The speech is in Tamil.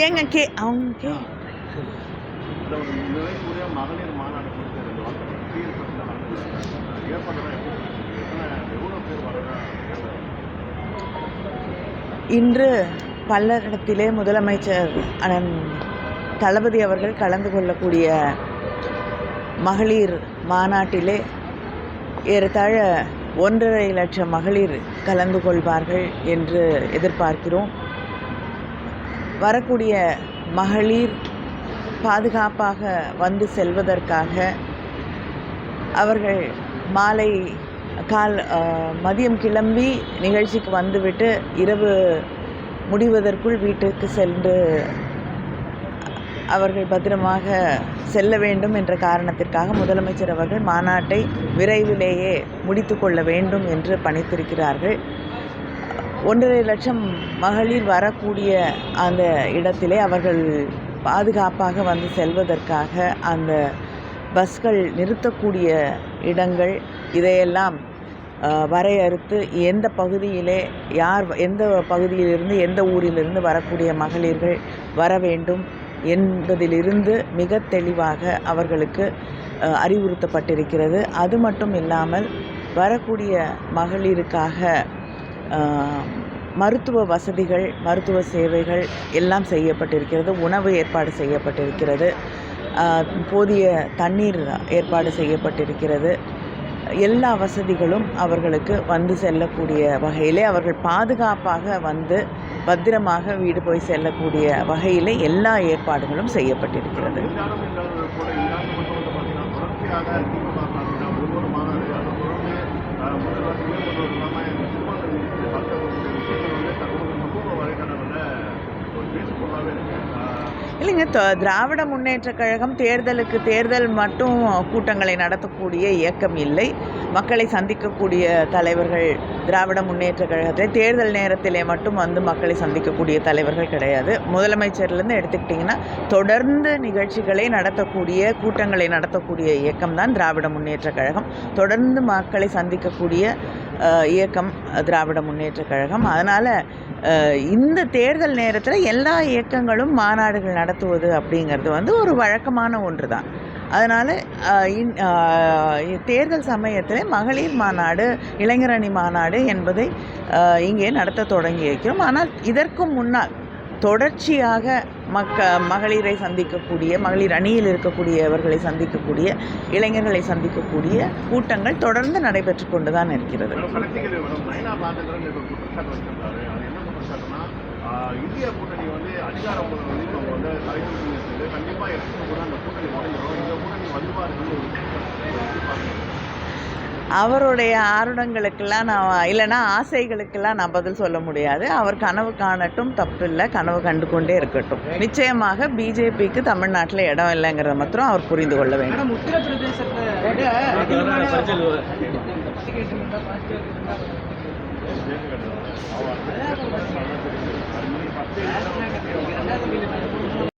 ஏங்க கே அவங்க கே இன்று பல்லடத்திலே முதலமைச்சர் தளபதி அவர்கள் கலந்து கொள்ளக்கூடிய மகளிர் மாநாட்டிலே ஏறத்தாழ ஒன்றரை லட்சம் மகளிர் கலந்து கொள்வார்கள் என்று எதிர்பார்க்கிறோம். வரக்கூடிய மகளிர் பாதுகாப்பாக வந்து செல்வதற்காக அவர்கள் மாலை கால் மதியம் கிளம்பி நிகழ்ச்சிக்கு வந்துவிட்டு இரவு முடிவதற்குள் வீட்டுக்கு சென்று அவர்கள் பத்திரமாக செல்ல வேண்டும் என்ற காரணத்திற்காக முதலமைச்சர் அவர்கள் மாநாட்டை விரைவிலேயே முடித்து கொள்ள வேண்டும் என்று பணித்திருக்கிறார்கள். ஒன்றரை லட்சம் மகளிர் வரக்கூடிய அந்த இடத்திலே அவர்கள் பாதுகாப்பாக வந்து செல்வதற்காக அந்த பஸ்கள் நிறுத்தக்கூடிய இடங்கள் இதையெல்லாம் வரையறுத்து எந்த பகுதியிலே யார் எந்த பகுதியிலிருந்து எந்த ஊரிலிருந்து வரக்கூடிய மகளிர்கள் வர வேண்டும் என்பதிலிருந்து மிக தெளிவாக அவர்களுக்கு அறிவுறுத்தப்பட்டிருக்கிறது. அது மட்டும் இல்லாமல் வரக்கூடிய மகளிருக்காக மருத்துவ வசதிகள் மருத்துவ சேவைகள் எல்லாம் செய்யப்பட்டிருக்கிறது. உணவு ஏற்பாடு செய்யப்பட்டிருக்கிறது. போதிய தண்ணீர் ஏற்பாடு செய்யப்பட்டிருக்கிறது. எல்லா வசதிகளும் அவர்களுக்கு வந்து செல்லக்கூடிய வகையிலே அவர்கள் பாதுகாப்பாக வந்து பத்திரமாக வீடு போய் செல்லக்கூடிய வகையிலே எல்லா ஏற்பாடுகளும் செய்யப்பட்டிருக்கிறது. இல்லைங்க திராவிட முன்னேற்றக் கழகம் தேர்தலுக்கு தேர்தல் மட்டும் கூட்டங்களை நடத்தக்கூடிய இயக்கம் இல்லை. மக்களை சந்திக்கக்கூடிய தலைவர்கள் திராவிட முன்னேற்றக் கழகத்தில் தேர்தல் நேரத்திலே மட்டும் வந்து மக்களை சந்திக்கக்கூடிய தலைவர்கள் கிடையாது. முதலமைச்சர்லேருந்து எடுத்துக்கிட்டிங்கன்னா தொடர்ந்து நிகழ்ச்சிகளை நடத்தக்கூடிய கூட்டங்களை நடத்தக்கூடிய இயக்கம் தான் திராவிட முன்னேற்றக் கழகம். தொடர்ந்து மக்களை சந்திக்கக்கூடிய இயக்கம் திராவிட முன்னேற்றக் கழகம். அதனால் இந்த தேர்தல் நேரத்தில் எல்லா இயக்கங்களும் மாநாடுகள் நடத்துவது அப்படிங்கிறது வந்து ஒரு வழக்கமான ஒன்று தான் அதனால் தேர்தல் சமயத்தில் மகளிர் மாநாடு இளைஞரணி மாநாடு என்பதை இங்கே நடத்த தொடங்கி இருக்கிறோம் ஆனால் இதற்கும் முன்னால் தொடர்ச்சியாக மக்க மகளிரை சந்திக்கக்கூடிய மகளிர் அணியில் இருக்கக்கூடியவர்களை சந்திக்கக்கூடிய இளைஞர்களை சந்திக்கக்கூடிய கூட்டங்கள் தொடர்ந்து நடைபெற்று கொண்டு தான் இருக்கிறது இந்திய கூட்டணி வந்து அதிகாரம் வந்து இருக்குது கண்டிப்பாக எடுத்துட்டு கூட அந்த கூட்டணி உடைஞ்சிடும் இந்த கூட்டணி குற்றச்சாட்டு அவருடைய ஆருடங்களுக்கெல்லாம் நான் இல்லைன்னா ஆசைகளுக்கெல்லாம் நான் பதில் சொல்ல முடியாது அவர் கனவு காணட்டும் தப்பு இல்லை கனவு கண்டு கொண்டே இருக்கட்டும் நிச்சயமாக பிஜேபிக்கு தமிழ்நாட்டில் இடம் இல்லைங்கிறத மாத்திரம் அவர் புரிந்து கொள்ள வேண்டும் உத்தரப்பிரதேசத்தை